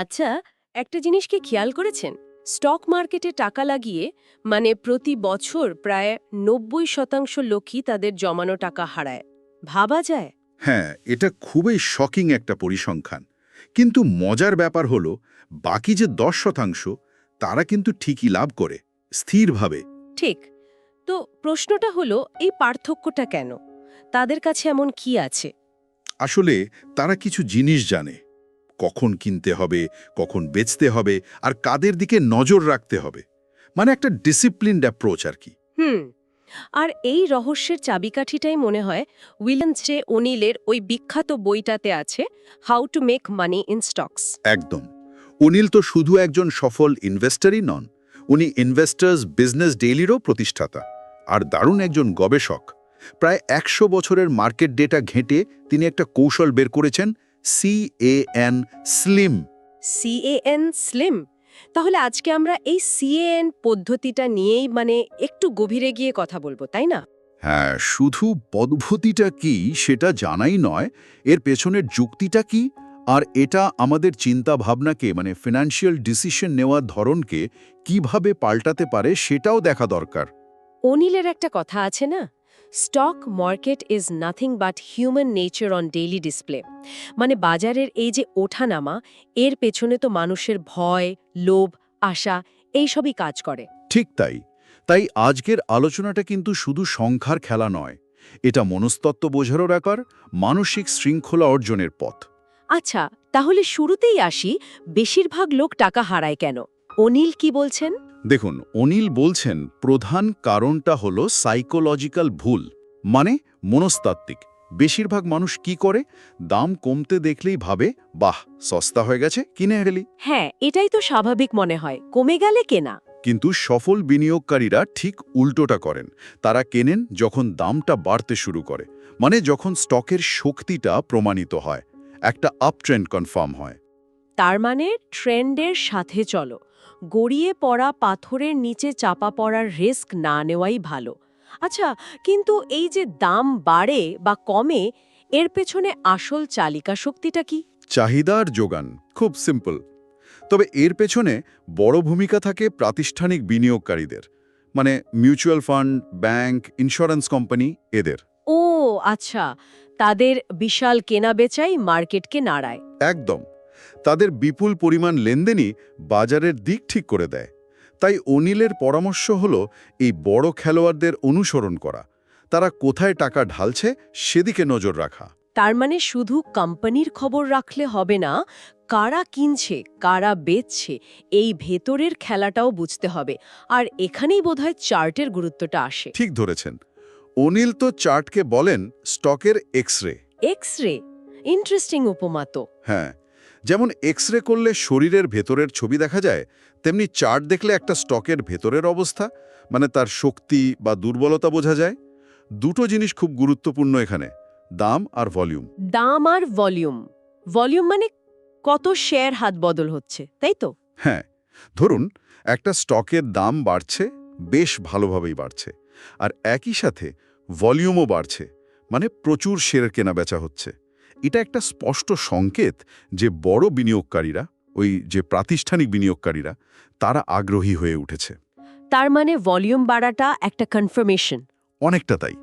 আচ্ছা একটা জিনিস কি খেয়াল করেছেন? স্টক মার্কেটে টাকা লাগিয়ে মানে প্রতি বছর প্রায় নব্বই শতাংশ লোকই তাদের জমানো টাকা হারায়। ভাবা যায়? হ্যাঁ এটা খুবই শকিং একটা পরিসংখ্যান। কিন্তু মজার ব্যাপার হলো বাকি যে দশ শতাংশ তারা কিন্তু ঠিকই লাভ করে স্থিরভাবে। ঠিক। তো প্রশ্নটা হলো এই পার্থক্যটা কেন? তাদের কাছে এমন কি আছে? আসলে তারা কিছু জিনিস জানে। কখন কিনতে হবে কখন বেচতে হবে আর কাদের দিকে নজর রাখতে হবে। মানে একটা ডিসিপ্লিনড অ্যাপ্রোচ আর কি। হুম আর এই রহস্যের চাবিকাঠিটাই মনে হয় উইলিয়ামস জে ওনিলের ওই বিখ্যাত বইটাতে আছে how to make money in stocks একদম। অনিল তো শুধু একজন সফল ইনভেস্টরই নন উনি ইনভেস্টার্স বিজনেস ডেইলিরও প্রতিষ্ঠাতা আর দারুণ একজন গবেষক। প্রায় একশো বছরের মার্কেট ডেটা ঘেঁটে তিনি একটা কৌশল বের করেছেন সিএএন স্লিম সিএএন স্লিম তাহলে আজকে আমরা এই সিএএন পদ্ধতিটা নিয়েই মানে একটু গভীরে গিয়ে কথা বলব তাই না? হ্যাঁ শুধু পদ্ধতিটা কি সেটা জানাই নয় এর পেছনের যুক্তিটা কি আর এটা আমাদের চিন্তা ভাবনাকে মানে ফিনান্সিয়াল ডিসিশন নেওয়ার ধরনকে কীভাবে পাল্টাতে পারে সেটাও দেখা দরকার। অনিলের একটা কথা আছে না? Stock market is nothing but human nature on daily display মানে বাজারের এই যে ওঠানামা এর পেছনে তো মানুষের ভয় লোভ আশা এইসবই কাজ করে। ঠিক তাই। তাই আজকের আলোচনাটা কিন্তু শুধু সংখ্যার খেলা নয় এটা মনস্তত্ত্ব বোঝারও ব্যাপার মানসিক শৃঙ্খলা অর্জনের পথ। আচ্ছা তাহলে শুরুতেই আসি বেশিরভাগ লোক টাকা হারায় কেন? অনিল কি বলছেন? দেখুন অনিল বলছেন প্রধান কারণটা হলো সাইকোলজিক্যাল ভুল মানে মনস্তাত্ত্বিক। বেশিরভাগ মানুষ কি করে? দাম কমতে দেখলেই ভাবে বাহ সস্তা হয়ে গেছে কিনে গেলি হ্যাঁ এটাই তো স্বাভাবিক মনে হয় কমে গেলে কেনা। কিন্তু সফল বিনিয়োগকারীরা ঠিক উল্টোটা করেন। তারা কেনেন যখন দামটা বাড়তে শুরু করে মানে যখন স্টকের শক্তিটা প্রমাণিত হয় একটা আপট্রেন্ড কনফার্ম হয়। তার মানে ট্রেন্ডের সাথে চলো। গড়িয়ে পড়া পাথরের নিচে চাপা পড়ার রিস্ক না নেওয়াই ভালো। আচ্ছা কিন্তু এই যে দাম বাড়ে বা কমে এর পেছনে আসল চালিকা শক্তিটা কি? চাহিদার যোগান খুব সিম্পল। তবে এর পেছনে বড় ভূমিকা থাকে প্রাতিষ্ঠানিক বিনিয়োগকারীদের মানে mutual fund bank insurance company এদের। ও আচ্ছা তাদের বিশাল কেনাবেচাই মার্কেটকে নাড়ায়। একদম। তাদের বিপুল পরিমাণ লেনদেনই বাজারের দিক ঠিক করে দেয়। তাই অনিলের পরামর্শ হল এই বড় খেলোয়াড়দের অনুসরণ করা। তারা কোথায় টাকা ঢালছে সেদিকে নজর রাখা। তার মানে শুধু কোম্পানির খবর রাখলে হবে না কারা কিনছে কারা বেচছে এই ভেতরের খেলাটাও বুঝতে হবে। আর এখানেই বোধহয় চার্টের গুরুত্বটা আসে। ঠিক ধরেছেন। অনিল তো চার্টকে বলেন স্টকের X ray X ray interesting উপমা তো। হ্যাঁ যেমন এক্স রে করলে শরীরের ভেতরের ছবি দেখা যায় তেমনি চার্ট দেখলে একটা স্টকের ভেতরের অবস্থা মানে তার শক্তি বা দুর্বলতা বোঝা যায়। দুটো জিনিস খুব গুরুত্বপূর্ণ এখানে দাম আর ভলিউম। দাম আর ভলিউম। ভলিউম মানে কত শেয়ার হাত বদল হচ্ছে তাই তো? হ্যাঁ ধরুন একটা স্টকের দাম বাড়ছে বেশ ভালোভাবেই বাড়ছে আর একই সাথে ভলিউমও বাড়ছে মানে প্রচুর শেয়ার কেনা বেচা হচ্ছে। এটা একটা স্পষ্ট সংকেত যে বড় বিনিয়োগকারীরা ওই যে প্রাতিষ্ঠানিক বিনিয়োগকারীরা তারা আগ্রহী হয়ে উঠেছে। তার মানে ভলিউম বাড়াটা একটা কনফার্মেশন অনেকটা তাই।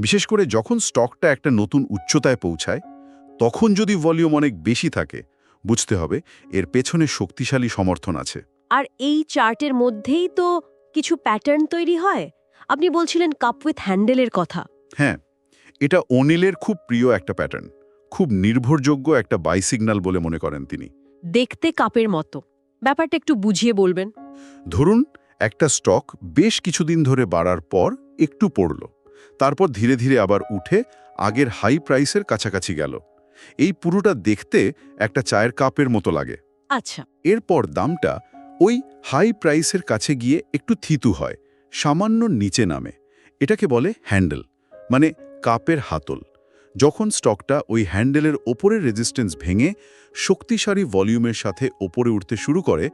বিশেষ করে যখন স্টকটা একটা নতুন উচ্চতায় পৌঁছায় তখন যদি ভলিউম অনেক বেশি থাকে বুঝতে হবে এর পেছনে শক্তিশালী সমর্থন আছে। আর এই চার্টের মধ্যেই তো কিছু প্যাটার্ন তৈরি হয়। আপনি বলছিলেন কাপ উইথ হ্যান্ডেলের কথা। হ্যাঁ এটা অনিলের খুব প্রিয় একটা প্যাটার্ন খুব নির্ভরযোগ্য একটা বাইসিগনাল বলে মনে করেন তিনি। দেখতে কাপের মতো। ব্যাপারটা একটু বুঝিয়ে বলবেন। ধরুন একটা স্টক বেশ কিছুদিন ধরে বাড়ার পর একটু পড়ল। তারপর ধীরে ধীরে আবার উঠে আগের হাই প্রাইসের কাছাকাছি গেল। এই পুরোটা দেখতে একটা চায়ের কাপের মতো লাগে। আচ্ছা। এরপর দামটা ওই হাই প্রাইসের কাছে গিয়ে একটু থিতু হয় সামান্য নিচে নামে। এটাকে বলে হ্যান্ডেল মানে কাপের হাতল। যখন স্টকটা ওই হ্যান্ডেলের ওপরের রেজিস্ট্যান্স ভেঙে শক্তিশালী ভলিউমের সাথে ওপরে উঠতে শুরু করে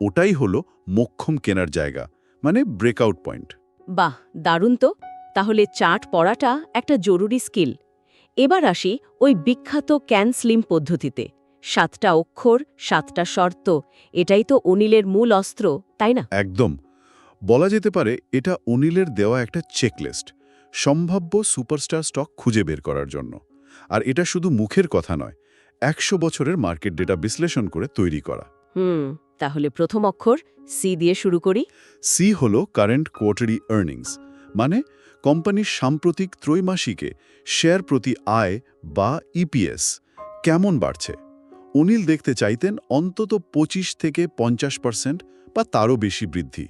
ওটাই হলো মোক্ষম কেনার জায়গা মানে ব্রেকআউট পয়েন্ট। বাহ দারুণ তো। তাহলে চার্ট পড়াটা একটা জরুরি স্কিল। এবার আসি ওই বিখ্যাত ক্যান স্লিম পদ্ধতিতে। সাতটা অক্ষর সাতটা শর্ত এটাই তো অনিলের মূল অস্ত্র তাই না? একদম। বলা যেতে পারে এটা অনিলের দেওয়া একটা চেকলিস্ট। সম্ভাব্য সুপারস্টার স্টক খুঁজে বের করার জন্য। আর এটা শুধু মুখের কথা নয় একশো বছরের মার্কেট ডেটা বিশ্লেষণ করে তৈরি করা। হুম তাহলে প্রথম অক্ষর সি দিয়ে শুরু করি। সি হল কারেন্ট কোয়ার্টারি আর্নিংস মানে কোম্পানির সাম্প্রতিক ত্রৈমাসিকে শেয়ার প্রতি আয় বা ইপিএস কেমন বাড়ছে? অনিল দেখতে চাইতেন অন্তত ২৫ থেকে পঞ্চাশ পার্সেন্ট বা তারও বেশি বৃদ্ধি।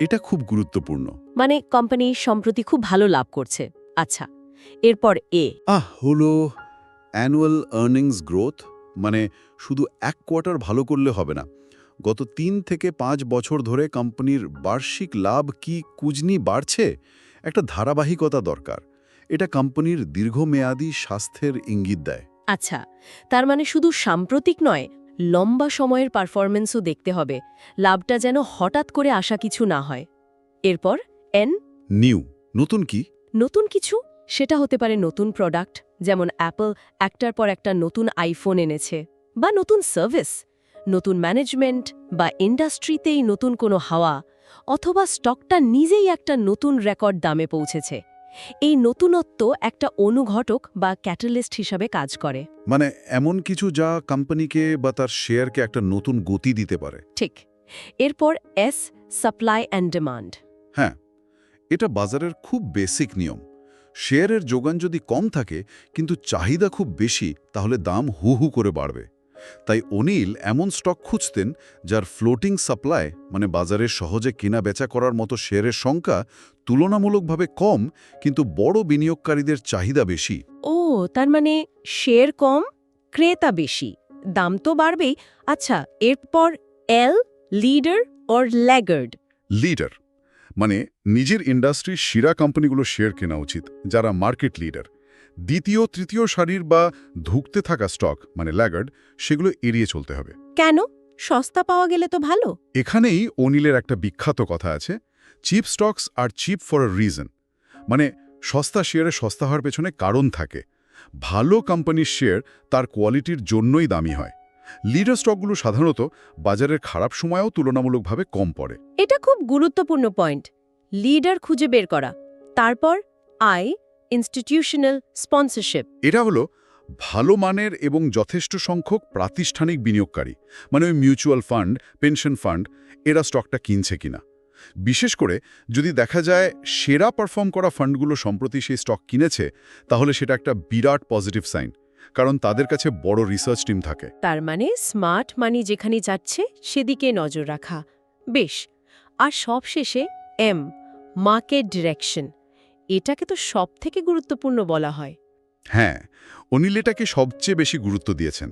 এটা খুব গুরুত্বপূর্ণ। মানে কোম্পানি সম্প্রতি খুব ভালো লাভ করছে। আচ্ছা এরপর এ। আহ হলো অ্যানুয়াল আর্নিংস গ্রোথ মানে শুধু এক কোয়ার্টার ভালো করলে হবে না। গত তিন থেকে পাঁচ বছর ধরে কোম্পানির বার্ষিক লাভ কি কুজনি বাড়ছে? একটা ধারাবাহিকতা দরকার। এটা কোম্পানির দীর্ঘমেয়াদী স্বাস্থ্যের ইঙ্গিত দেয়। আচ্ছা তার মানে শুধু সাম্প্রতিক নয় লম্বা সময়ের পারফরমেন্সও দেখতে হবে। লাভটা যেন হঠাৎ করে আসা কিছু না হয়। এরপর এন নিউ। নতুন কি? নতুন কিছু? সেটা হতে পারে নতুন প্রোডাক্ট যেমন অ্যাপল একটার পর একটা নতুন আইফোন এনেছে। বা নতুন সার্ভিস নতুন ম্যানেজমেন্ট বা ইন্ডাস্ট্রিতেই নতুন কোনো হাওয়া অথবা স্টকটা নিজেই একটা নতুন রেকর্ড দামে পৌঁছেছে। এই নতুনত্ব একটা অনুঘটক বা ক্যাটালিস্ট হিসাবে কাজ করে। মানে এমন কিছু যা কোম্পানিকে বা তার শেয়ারকে একটা নতুন গতি দিতে পারে। ঠিক। এরপর এস সাপ্লাই অ্যান্ড ডিমান্ড। হ্যাঁ এটা বাজারের খুব বেসিক নিয়ম। শেয়ারের যোগান যদি কম থাকে কিন্তু চাহিদা খুব বেশি তাহলে দাম হু হু করে বাড়বে। তাই অনিল এমন স্টক খুঁজতেন যার ফ্লোটিং সাপ্লাই মানে বাজারে সহজে কেনা বেচা করার মতো শেয়ারের সংখ্যা তুলনামূলকভাবে কম কিন্তু বড় বিনিয়োগকারীদের চাহিদা বেশি। ও তার মানে শেয়ার কম ক্রেতা বেশি। দাম তো বাড়বেই। আচ্ছা এরপর এল লিডার অর ল্যাগার্ড লিডার মানে নিজের ইন্ডাস্ট্রির সেরা কোম্পানিগুলো শেয়ার কেনা উচিত যারা মার্কেট লিডার দ্বিতীয় তৃতীয় সারির বা ধুকতে থাকা স্টক মানে ল্যাগার্ড সেগুলো এড়িয়ে চলতে হবে। কেন? সস্তা পাওয়া গেলে তো ভালো। এখানেই অনিলের একটা বিখ্যাত কথা আছে cheap stocks are cheap for a reason মানে সস্তা শেয়ারে সস্তা হওয়ার পেছনে কারণ থাকে। ভালো কোম্পানির শেয়ার তার কোয়ালিটির জন্যই দামি হয়। লিডার স্টকগুলো সাধারণত বাজারের খারাপ সময়েও তুলনামূলকভাবে কম পড়ে। এটা খুব গুরুত্বপূর্ণ পয়েন্ট। লিডার খুঁজে বের করা। তারপর আই ইনস্টিটিউশনাল স্পন্সরশিপ এটা হলো ভালো মানের এবং যথেষ্ট সংখ্যক প্রাতিষ্ঠানিক বিনিয়োগকারী মানে ওই মিউচুয়াল ফান্ড পেনশন ফান্ড এরা স্টকটা কিনছে কিনা। বিশেষ করে যদি দেখা যায় সেরা পারফর্ম করা ফান্ডগুলো সম্প্রতি সেই স্টক কিনেছে তাহলে সেটা একটা বিরাট পজিটিভ সাইন কারণ তাদের কাছে বড় রিসার্চ টিম থাকে। তার মানে স্মার্ট মানি যেখানে যাচ্ছে সেদিকে নজর রাখা। বেশ আর সবশেষে এম মার্কেট ডিরেকশন এটাকে তো সব থেকে গুরুত্বপূর্ণ বলা হয়। হ্যাঁ অনিল এটাকে সবচেয়ে বেশি গুরুত্ব দিয়েছেন।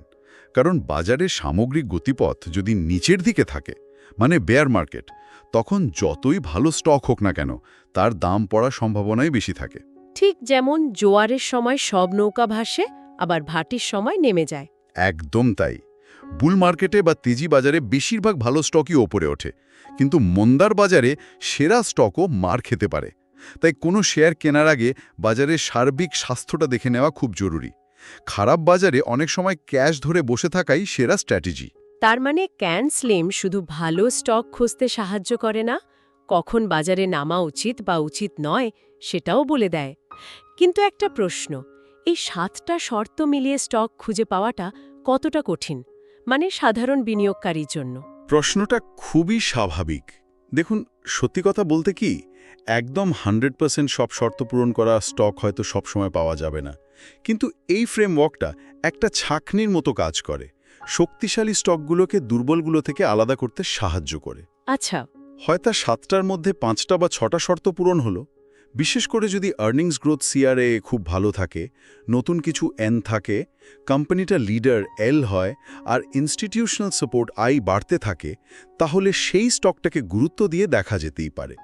কারণ বাজারে সামগ্রিক গতিপথ যদি নিচের দিকে থাকে মানে বেয়ার মার্কেট তখন যতই ভালো স্টক হোক না কেন তার দাম পড়ার সম্ভাবনাই বেশি থাকে। ঠিক যেমন জোয়ারের সময় সব নৌকা ভাসে আবার ভাটির সময় নেমে যায়। একদম তাই। বুল মার্কেটে বা তেজি বাজারে বেশিরভাগ ভালো স্টকই ওপরে ওঠে। কিন্তু মন্দার বাজারে সেরা স্টকও মার খেতে পারে। তাই কোনো শেয়ার কেনার আগে বাজারের সার্বিক স্বাস্থ্যটা দেখে নেওয়া খুব জরুরি। খারাপ বাজারে অনেক সময় ক্যাশ ধরে বসে থাকাই সেরা স্ট্র্যাটেজি। তার মানে ক্যান স্লিম শুধু ভালো স্টক খুঁজতে সাহায্য করে না কখন বাজারে নামা উচিত বা উচিত নয় সেটাও বলে দেয়। কিন্তু একটা প্রশ্ন এই সাতটা শর্ত মিলিয়ে স্টক খুঁজে পাওয়াটা কতটা কঠিন? মানে সাধারণ বিনিয়োগকারীর জন্য। প্রশ্নটা খুবই স্বাভাবিক। দেখুন সত্যি কথা বলতে কি একদম হান্ড্রেড পার্সেন্ট সব শর্ত পূরণ করা স্টক হয়তো সবসময় পাওয়া যাবে না। কিন্তু এই ফ্রেমওয়ার্কটা একটা ছাকনির মতো কাজ করে। শক্তিশালী স্টকগুলোকে দুর্বলগুলো থেকে আলাদা করতে সাহায্য করে। আচ্ছা। হয়তো সাতটার মধ্যে পাঁচটা বা ছটা শর্ত পূরণ হলো। বিশেষ করে যদি আর্নিংস গ্রোথ সিআরএ খুব ভালো থাকে নতুন কিছু এন থাকে কোম্পানিটা লিডার এল হয় আর ইনস্টিটিউশনাল সাপোর্ট আই বাড়তে থাকে তাহলে সেই স্টকটাকে গুরুত্ব দিয়ে দেখা যেতেই পারে।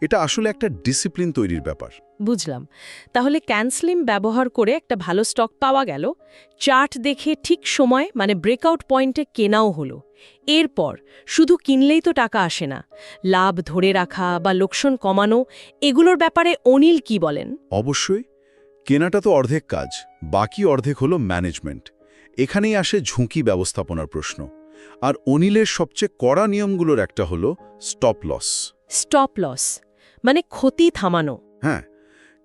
এটা আসলে একটা ডিসিপ্লিন তৈরির ব্যাপার। বুঝলাম। তাহলে ক্যানসলিম ব্যবহার করে একটা ভালো স্টক পাওয়া গেল। চার্ট দেখে ঠিক সময় মানে ব্রেকআউট পয়েন্টে কেনাও হলো। এরপর শুধু কিনলেই তো টাকা আসে না। লাভ ধরে রাখা বা লোকসান কমানো এগুলোর ব্যাপারে অনিল কি বলেন? অবশ্যই। কেনাটা তো অর্ধেক কাজ বাকি অর্ধেক হলো ম্যানেজমেন্ট। এখানেই আসে ঝুঁকি ব্যবস্থাপনার প্রশ্ন। আর অনিলের সবচেয়ে কড়া নিয়মগুলোর একটা হলো স্টপ লস স্টপ লস মানে ক্ষতি থামানো। হ্যাঁ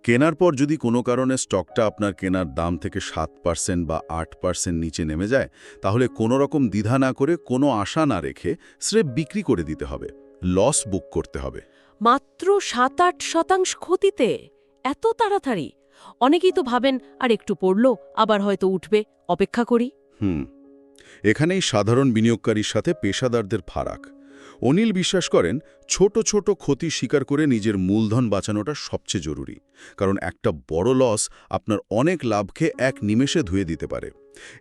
কেনার পর যদি কোনো কারণে স্টকটা আপনার কেনার দাম থেকে সাত পার্সেন্ট বা আট পার্সেন্ট নিচে নেমে যায় তাহলে কোনো রকম দ্বিধা না করে কোনো আশা না রেখে স্রেফ বিক্রি করে দিতে হবে লস বুক করতে হবে। মাত্র সাত আট শতাংশ ক্ষতিতে? এত তাড়াতাড়ি? অনেকেই তো ভাবেন আর একটু পড়ল আবার হয়তো উঠবে অপেক্ষা করি। হুম এখানেই সাধারণ বিনিয়োগকারীর সাথে পেশাদারদের ফারাক। অনিল বিশ্বাস করেন ছোট ছোট ক্ষতি স্বীকার করে নিজের মূলধন বাঁচানোটা সবচেয়ে জরুরি। কারণ একটা বড় লস আপনার অনেক লাভকে এক নিমেষে ধুয়ে দিতে পারে।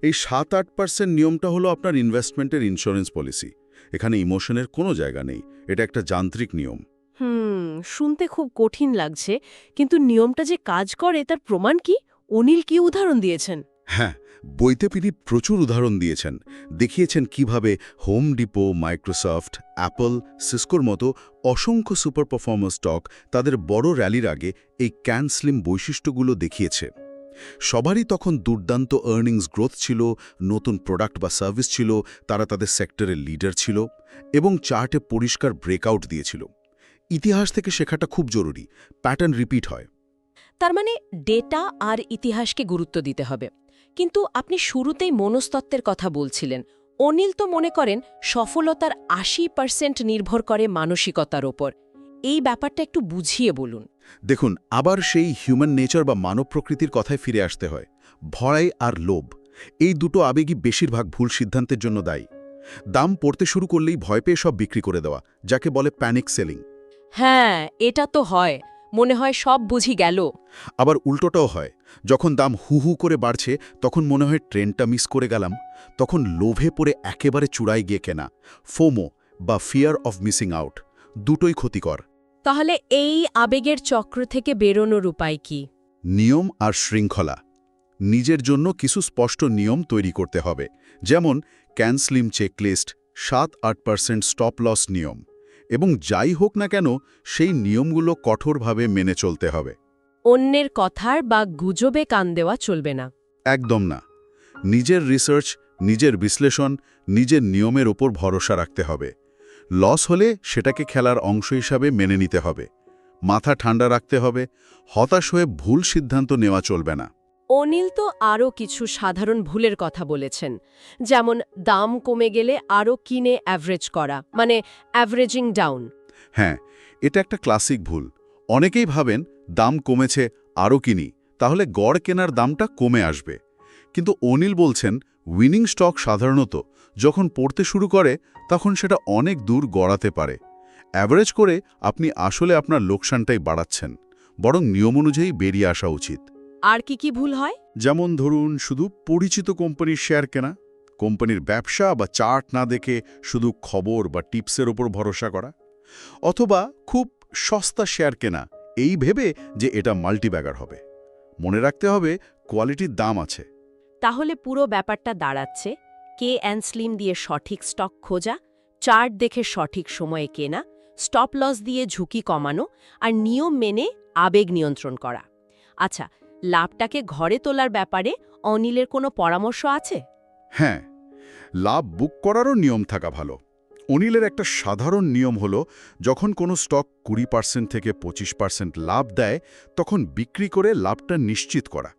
এই সাত আট পার্সেন্ট নিয়মটা হলো আপনার ইনভেস্টমেন্টের ইন্স্যুরেন্স পলিসি এখানে ইমোশনের কোনো জায়গা নেই। এটা একটা যান্ত্রিক নিয়ম। হুম শুনতে খুব কঠিন লাগছে কিন্তু নিয়মটা যে কাজ করে তার প্রমাণ কি? অনিল কি উদাহরণ দিয়েছেন? হ্যাঁ বইতে তিনি প্রচুর উদাহরণ দিয়েছেন। দেখিয়েছেন কীভাবে হোম ডিপো মাইক্রোসফট অ্যাপল সিসকোর মতো অসংখ্য সুপার পারফর্মার স্টক তাদের বড় র্যালির আগে এই ক্যান স্লিম বৈশিষ্ট্যগুলো দেখিয়েছে। সবারই তখন দুর্দান্ত আর্নিংস গ্রোথ ছিল, নতুন প্রোডাক্ট বা সার্ভিস ছিল, তারা তাদের সেক্টরের লিডার ছিল এবং চার্টে পরিষ্কার ব্রেকআউট দিয়েছিল। ইতিহাস থেকে শেখাটা খুব জরুরি প্যাটার্ন রিপিট হয়। তার মানে ডেটা আর ইতিহাসকে গুরুত্ব দিতে হবে। কিন্তু আপনি শুরুতেই মনস্তত্ত্বের কথা বলছিলেন। অনিল তো মনে করেন সফলতার আশি পার্সেন্ট নির্ভর করে মানসিকতার ওপর। এই ব্যাপারটা একটু বুঝিয়ে বলুন। দেখুন আবার সেই হিউম্যান নেচার বা মানব প্রকৃতির কথায় ফিরে আসতে হয়। ভয় আর লোভ এই দুটো আবেগই বেশিরভাগ ভুল সিদ্ধান্তের জন্য দায়ী। দাম পড়তে শুরু করলেই ভয় পেয়ে সব বিক্রি করে দেওয়া যাকে বলে প্যানিক সেলিং হ্যাঁ এটা তো হয়। মনে হয় সব বুঝি গেল। আবার উল্টোটাও হয়। যখন দাম হু হু করে বাড়ছে তখন মনে হয় ট্রেনটা মিস করে গেলাম। তখন লোভে পড়ে একেবারে চূড়ায় গিয়ে কেনা। ফোমো বা ফিয়ার অফ মিসিং আউট। দুটোই ক্ষতিকর। তাহলে এই আবেগের চক্র থেকে বেরোনোর উপায় কি? নিয়ম আর শৃঙ্খলা। নিজের জন্য কিছু স্পষ্ট নিয়ম তৈরি করতে হবে। যেমন ক্যানসলিম চেকলিস্ট সাত আট পার্সেন্ট স্টপ লস নিয়ম। এবং যাই হোক না কেন সেই নিয়মগুলো কঠোরভাবে মেনে চলতে হবে। অন্যের কথার বা গুজবে কান দেওয়া চলবে না। একদম না। নিজের রিসার্চ নিজের বিশ্লেষণ নিজের নিয়মের ওপর ভরসা রাখতে হবে। লস হলে সেটাকে খেলার অংশ হিসাবে মেনে নিতে হবে। মাথা ঠান্ডা রাখতে হবে। হতাশ হয়ে ভুল সিদ্ধান্ত নেওয়া চলবে না। অনিল তো আরও কিছু সাধারণ ভুলের কথা বলেছেন, যেমন দাম কমে গেলে আরও কিনে অ্যাভারেজ করা মানে অ্যাভারেজিং ডাউন হ্যাঁ এটা একটা ক্লাসিক ভুল। অনেকেই ভাবেন দাম কমেছে, আরও কিনি, তাহলে গড় কেনার দামটা কমে আসবে। কিন্তু অনিল বলছেন উইনিং স্টক সাধারণত যখন পড়তে শুরু করে, তখন সেটা অনেক দূর গড়াতে পারে। অ্যাভারেজ করে আপনি আসলে আপনার লোকসানটাই বাড়াচ্ছেন, বরং নিয়ম অনুযায়ী বেরিয়ে আসা উচিত। আর কি কি ভুল হয়? যেমন ধরুন শুধু পরিচিত কোম্পানির শেয়ার কেনা কোম্পানির ব্যবসা বা চার্ট না দেখে শুধু খবর বা টিপসের ওপর ভরসা করা অথবা খুব সস্তা শেয়ার কেনা এই ভেবে যে এটা মাল্টিব্যাগার হবে। মনে রাখতে হবে কোয়ালিটির দাম আছে। তাহলে পুরো ব্যাপারটা দাঁড়াচ্ছে। কে অ্যান্ড স্লিম দিয়ে সঠিক স্টক খোঁজা চার্ট দেখে সঠিক সময়ে কেনা স্টপ লস দিয়ে ঝুঁকি কমানো আর নিয়ম মেনে আবেগ নিয়ন্ত্রণ করা। আচ্ছা লাভটাকে ঘরে তোলার ব্যাপারে অনিলের কোনো পরামর্শ আছে? হ্যাঁ লাভ বুক করারও নিয়ম থাকা ভালো। অনিলের একটা সাধারণ নিয়ম হলো যখন কোনো স্টক কুড়ি পার্সেন্ট থেকে পঁচিশ পার্সেন্ট লাভ দেয় তখন বিক্রি করে লাভটা নিশ্চিত করা।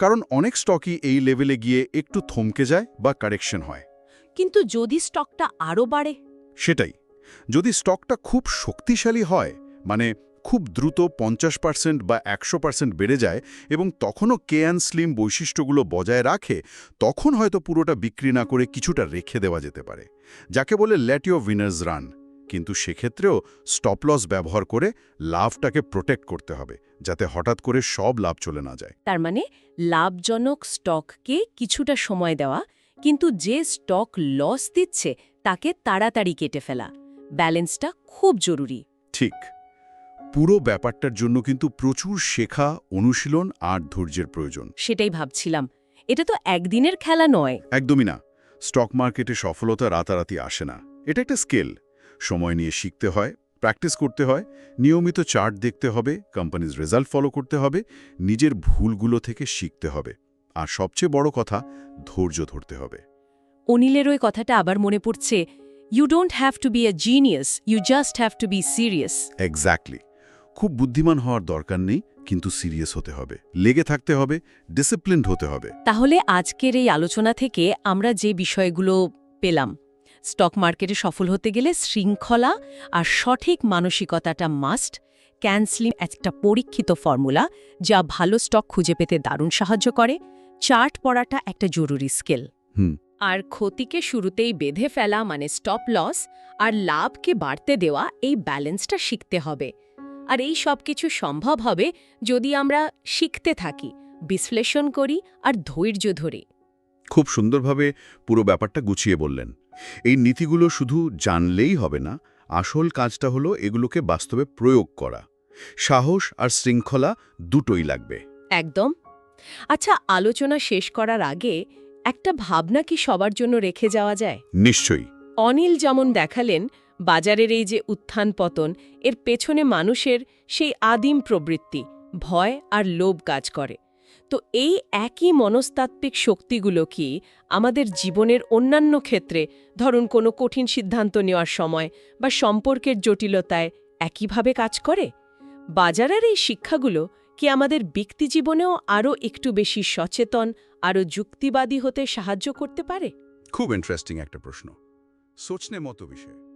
কারণ অনেক স্টকই এই লেভেলে গিয়ে একটু থমকে যায় বা কারেকশন হয়। কিন্তু যদি স্টকটা আরও বাড়ে? সেটাই যদি স্টকটা খুব শক্তিশালী হয় মানে খুব দ্রুত পঞ্চাশ পার্সেন্ট বা একশো পার্সেন্ট বেড়ে যায় এবং তখনও কে অ্যান্ড স্লিম বৈশিষ্ট্যগুলো বজায় রাখে তখন হয়তো পুরোটা বিক্রি না করে কিছুটা রেখে দেওয়া যেতে পারে। যাকে বলে ল্যাট ইউ উইনার্স রান কিন্তু সেক্ষেত্রেও স্টপ লস ব্যবহার করে লাভটাকে প্রোটেক্ট করতে হবে যাতে হঠাৎ করে সব লাভ চলে না যায়। তার মানে লাভজনক স্টককে কিছুটা সময় দেওয়া কিন্তু যে স্টক লস দিচ্ছে তাকে তাড়াতাড়ি কেটে ফেলা। ব্যালেন্সটা খুব জরুরি। ঠিক। পুরো ব্যাপারটার জন্য কিন্তু প্রচুর শেখা অনুশীলন আর ধৈর্যের প্রয়োজন। সেটাই ভাবছিলাম। এটা তো একদিনের খেলা নয়। একদমই না। স্টক মার্কেটে সফলতা রাতারাতি আসে না। এটা একটা স্কেল। সময় নিয়ে শিখতে হয় প্র্যাকটিস করতে হয় নিয়মিত চার্ট দেখতে হবে কোম্পানিজ রেজাল্ট ফলো করতে হবে নিজের ভুলগুলো থেকে শিখতে হবে। আর সবচেয়ে বড় কথা ধৈর্য ধরতে হবে। অনিলের ওই কথাটা আবার মনে পড়ছে you don't have to be a genius you just have to be serious exactly খুব বুদ্ধিমান হওয়ার দরকার নেই কিন্তু সিরিয়াস হতে হবে। লেগে থাকতে হবে ডিসিপ্লিনড হতে হবে। তাহলে আজকের এই আলোচনা থেকে আমরা যে বিষয়গুলো পেলাম স্টক মার্কেটে সফল হতে গেলে শৃঙ্খলা আর সঠিক মানসিকতাটা মাস্ট ক্যান্সলিং একটা পরীক্ষিত ফর্মুলা যা ভালো স্টক খুঁজে পেতে দারুণ সাহায্য করে চার্ট পড়াটা একটা জরুরি স্কিল। হুম। আর ক্ষতিকে শুরুতেই বেঁধে ফেলা মানে স্টপ লস আর লাভকে বাড়তে দেওয়া এই ব্যালেন্সটা শিখতে হবে। আর এই সব কিছু সম্ভব হবে যদি আমরা শিখতে থাকি বিশ্লেষণ করি আর ধৈর্য ধরি। খুব সুন্দরভাবে পুরো ব্যাপারটা গুছিয়ে বললেন। এই নীতিগুলো শুধু জানলেই হবে না আসল কাজটা হলো এগুলোকে বাস্তবে প্রয়োগ করা। সাহস আর শৃঙ্খলা দুটোই লাগবে। একদম। আচ্ছা আলোচনা শেষ করার আগে একটা ভাবনা কি সবার জন্য রেখে যাওয়া যায়? নিশ্চয়ই। অনিল যেমন দেখালেন বাজারের এই যে উত্থান পতন, এর পেছনে মানুষের সেই আদিম প্রবৃত্তি, ভয় আর লোভ কাজ করে। তো এই একই মনস্তাত্ত্বিক শক্তিগুলো কি আমাদের জীবনের অন্যান্য ক্ষেত্রে, ধরুন কোনো কঠিন সিদ্ধান্ত নেওয়ার সময় বা সম্পর্কের জটিলতায় একইভাবে কাজ করে? বাজারের এই শিক্ষাগুলো কি আমাদের ব্যক্তি জীবনেও আরও একটু বেশি সচেতন, আরও যুক্তিবাদী হতে সাহায্য করতে পারে? খুব ইন্টারেস্টিং একটা প্রশ্ন। সোচনে মতো বিষয়।